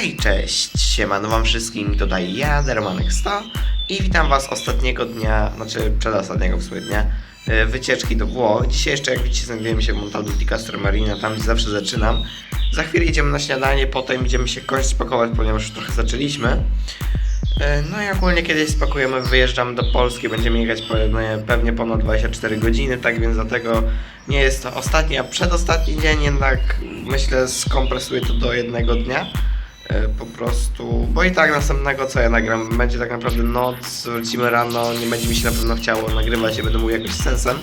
Hej, cześć, siemano wam wszystkim, tutaj ja, Dermanek100 i witam was ostatniego dnia, znaczy przedostatniego w sumie dnia, e, wycieczki do Włoch. Dzisiaj jeszcze, jak widzicie, znajdujemy się w Montaldo di Castro Marina, tam zawsze zaczynam. Za chwilę idziemy na śniadanie, potem idziemy się kończyć pakować, ponieważ już trochę zaczęliśmy. E, No i ogólnie kiedyś spakujemy, wyjeżdżam do Polski, będziemy jechać pewnie ponad 24 godziny, tak więc dlatego nie jest to ostatni, a przedostatni dzień, jednak myślę skompresuję to do jednego dnia. E, Po prostu, bo i tak następnego co ja nagram, będzie tak naprawdę noc, wrócimy rano, nie będzie mi się na pewno chciało nagrywać, nie będę mówił jakoś sensem.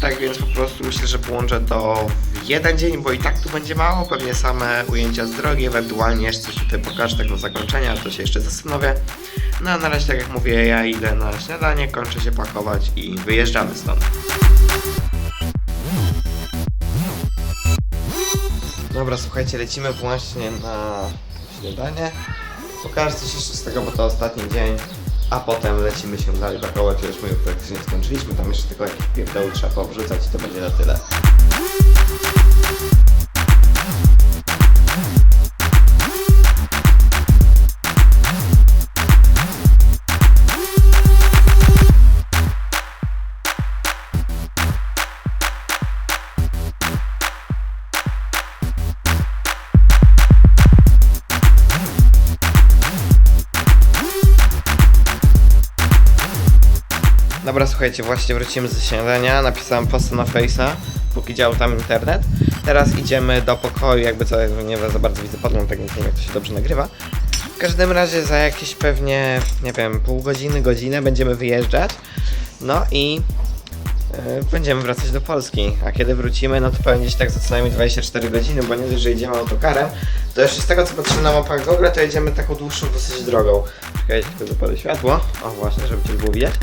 Tak więc po prostu myślę, że połączę to w jeden dzień, bo i tak tu będzie mało, pewnie same ujęcia z drogi, ewentualnie jeszcze coś tutaj pokażę tak na zakończenie, ale to się jeszcze zastanowię. No a na razie tak jak mówię, ja idę na śniadanie, kończę się pakować i wyjeżdżamy stąd. Dobra, słuchajcie, lecimy właśnie na śniadanie. Pokażę coś jeszcze z tego, bo to ostatni dzień. A potem lecimy się dalej pakować, już my już praktycznie skończyliśmy. Tam jeszcze tylko jakieś pierdoły trzeba powrzucać i to będzie na tyle. Dobra, słuchajcie, właśnie wrócimy ze śniadania, napisałem posta na Face'a, póki działał tam internet. Teraz idziemy do pokoju, jakby co, nie za bardzo widzę podgląd, tak więc nie wiem jak to się dobrze nagrywa. W każdym razie za jakieś pewnie, nie wiem, pół godziny, godzinę będziemy wyjeżdżać. No i e, będziemy wracać do Polski. A kiedy wrócimy, no to pewnie tak za co najmniej 24 godziny, bo nie dość, że jedziemy autokarem, to jeszcze z tego co patrzę na mapach Google, to jedziemy taką dłuższą dosyć drogą. Czekajcie, tylko zapalę światło. O właśnie, żeby cię było widać.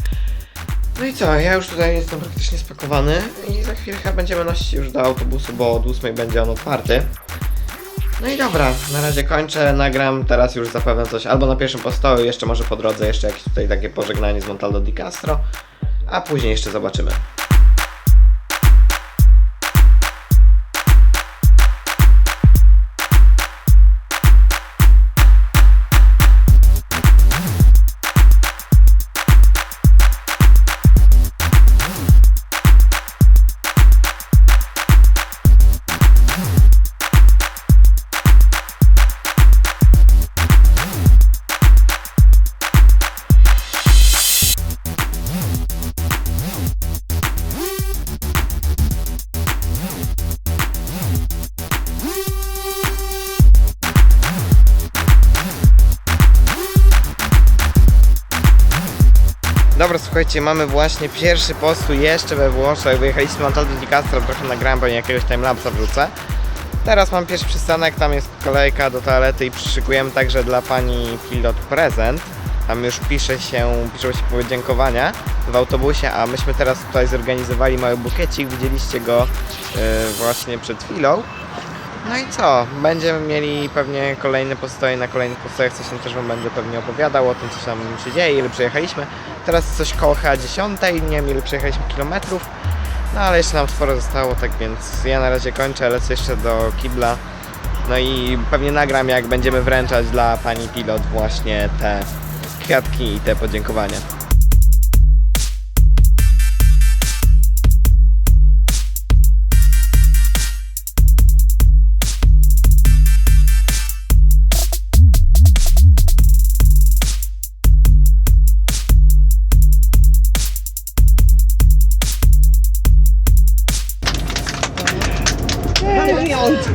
No i co, ja już tutaj jestem praktycznie spakowany i za chwilę chyba będziemy nosić już do autobusu, bo od 8 będzie on otwarty. No i dobra, na razie kończę, nagram teraz już zapewne coś albo na pierwszym postoju, jeszcze może po drodze jeszcze jakieś tutaj takie pożegnanie z Montaldo di Castro, a później jeszcze zobaczymy. Dobra, słuchajcie, mamy właśnie pierwszy postój jeszcze we Włoszech. Wyjechaliśmy na Montaldo di Castro, trochę nagrałem, pewnie jakiegoś timelapsa wrzucę. Teraz mam pierwszy przystanek, tam jest kolejka do toalety i przyszykujemy także dla pani pilot prezent. Tam już pisze się, piszą się podziękowania w autobusie, a myśmy teraz tutaj zorganizowali mały bukiecik, widzieliście go yy, właśnie przed chwilą. No i co? Będziemy mieli pewnie kolejne postoje na kolejnych postojach, coś tam też Wam będę pewnie opowiadał o tym, co tam się dzieje, ile przejechaliśmy. Teraz coś koło chyba 10, nie wiem ile przejechaliśmy kilometrów. No ale jeszcze nam sporo zostało, tak więc ja na razie kończę, lecę jeszcze do kibla. No i pewnie nagram jak będziemy wręczać dla pani pilot właśnie te kwiatki i te podziękowania.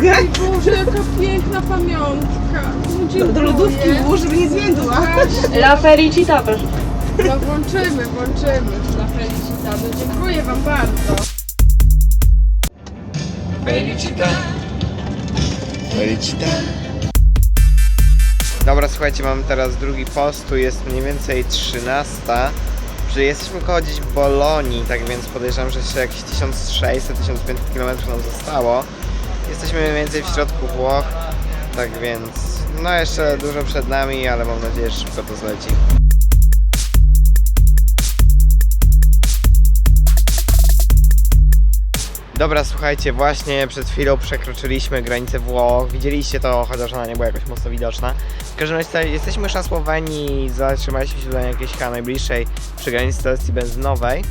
Pamiątka. Boże, jaka piękna pamiątka. No, Do, do lodówki było, żeby nie zwiędła. La felicità per No włączymy, włączymy na felicitado. Dziękuję wam bardzo. Felicita. Felicita. Dobra, słuchajcie, mamy teraz drugi post, tu jest mniej więcej 13. Że jesteśmy koło gdzieś Bolonii, tak więc podejrzewam, że jeszcze jakieś 1600-1500 km nam zostało. Jesteśmy mniej więcej w środku Włoch, tak więc no jeszcze dużo przed nami, ale mam nadzieję, że szybko to zleci. Dobra, słuchajcie, właśnie przed chwilą przekroczyliśmy granicę Włoch. Widzieliście to, chociaż ona nie była jakoś mocno widoczna. W każdym razie jesteśmy już na Słowenii, zatrzymaliśmy się na jakiejś najbliższej przy granicy stacji benzynowej.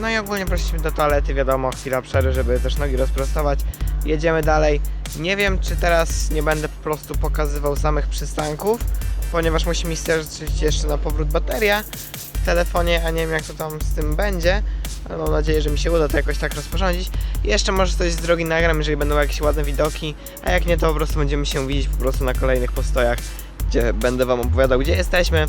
No i ogólnie poszliśmy do toalety, wiadomo, chwila przerwy, żeby też nogi rozprostować. Jedziemy dalej. Nie wiem, czy teraz nie będę po prostu pokazywał samych przystanków, ponieważ musi mi jeszcze na powrót bateria w telefonie, a nie wiem jak to tam z tym będzie. Mam nadzieję, że mi się uda to jakoś tak rozporządzić. Jeszcze może coś z drogi nagram, jeżeli będą jakieś ładne widoki, a jak nie, to po prostu będziemy się widzieć po prostu na kolejnych postojach, gdzie będę Wam opowiadał, gdzie jesteśmy.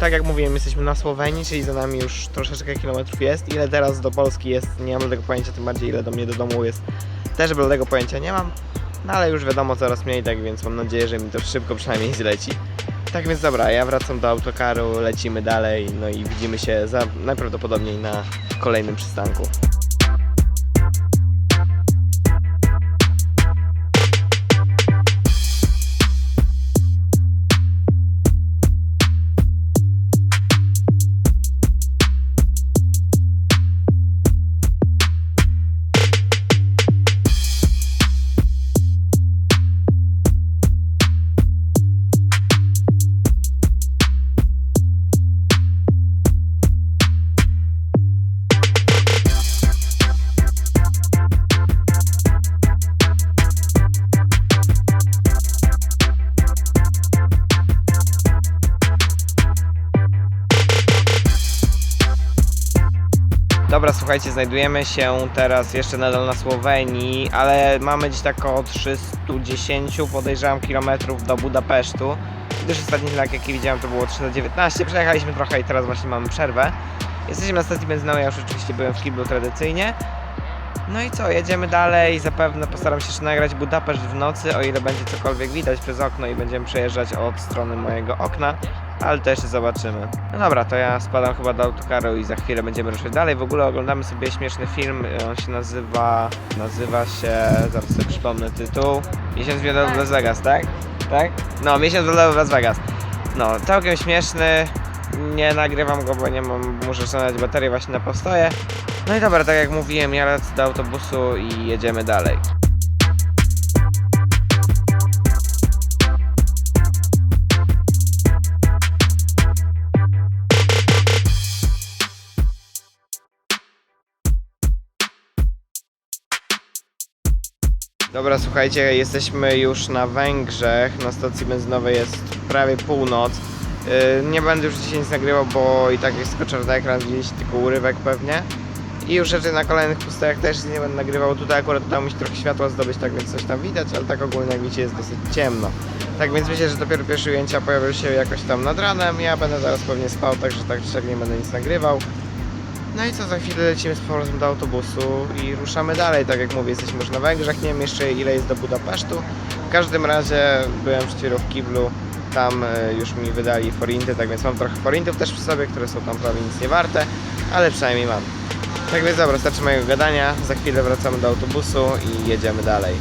Tak jak mówiłem, jesteśmy na Słowenii, czyli za nami już troszeczkę kilometrów jest. Ile teraz do Polski jest, nie mam tego pojęcia, tym bardziej ile do mnie do domu jest. Też bladego pojęcia nie mam. No ale już wiadomo coraz mniej, tak więc mam nadzieję, że mi to szybko przynajmniej zleci. Tak więc dobra, ja wracam do autokaru, lecimy dalej, no i widzimy się za, najprawdopodobniej na kolejnym przystanku. Dobra, słuchajcie, znajdujemy się teraz jeszcze nadal na Słowenii, ale mamy gdzieś tak około 310 podejrzewam kilometrów do Budapesztu. Gdyż ostatni znak jaki widziałem to było 319, przejechaliśmy trochę i teraz właśnie mamy przerwę. Jesteśmy na stacji benzynowej, ja już oczywiście byłem w Kiblu tradycyjnie. No i co, jedziemy dalej, zapewne postaram się jeszcze nagrać Budapeszt w nocy, o ile będzie cokolwiek widać przez okno i będziemy przejeżdżać od strony mojego okna, ale to jeszcze zobaczymy. No dobra, to ja spadam chyba do autokaru i za chwilę będziemy ruszać dalej. W ogóle oglądamy sobie śmieszny film, on się nazywa, nazywa się, zaraz sobie przypomnę tytuł, Miesiąc Miodowy w Las Vegas, tak? Tak? No, Miesiąc Miodowy w Las Vegas. No, całkiem śmieszny, nie nagrywam go, bo nie mam, muszę znaleźć baterię właśnie na postoje. No i dobra, tak jak mówiłem, ja lecę do autobusu i jedziemy dalej. Dobra, słuchajcie, jesteśmy już na Węgrzech. Na stacji benzynowej jest prawie północ. Yy, nie będę już dzisiaj nic nagrywał, bo i tak jest tylko czarny ekran, widzieliście tylko urywek pewnie. I już rzeczy na kolejnych pustojach też nie będę nagrywał. Tutaj akurat udało mi się trochę światła zdobyć, tak więc coś tam widać, ale tak ogólnie jak widzicie jest dosyć ciemno. Tak więc myślę, że dopiero pierwsze ujęcia pojawią się jakoś tam nad ranem. Ja będę zaraz pewnie spał, także tak czy siak nie będę nic nagrywał. No i co, za chwilę lecimy z powrotem do autobusu i ruszamy dalej, tak jak mówię, jesteśmy już na Węgrzech, nie wiem jeszcze ile jest do Budapesztu. W każdym razie byłem przed chwilą w Kiblu, tam e, już mi wydali forinty, tak więc mam trochę forintów też przy sobie, które są tam prawie nic nie warte, ale przynajmniej mam. Tak więc dobra, starczy mojego gadania, za chwilę wracamy do autobusu i jedziemy dalej.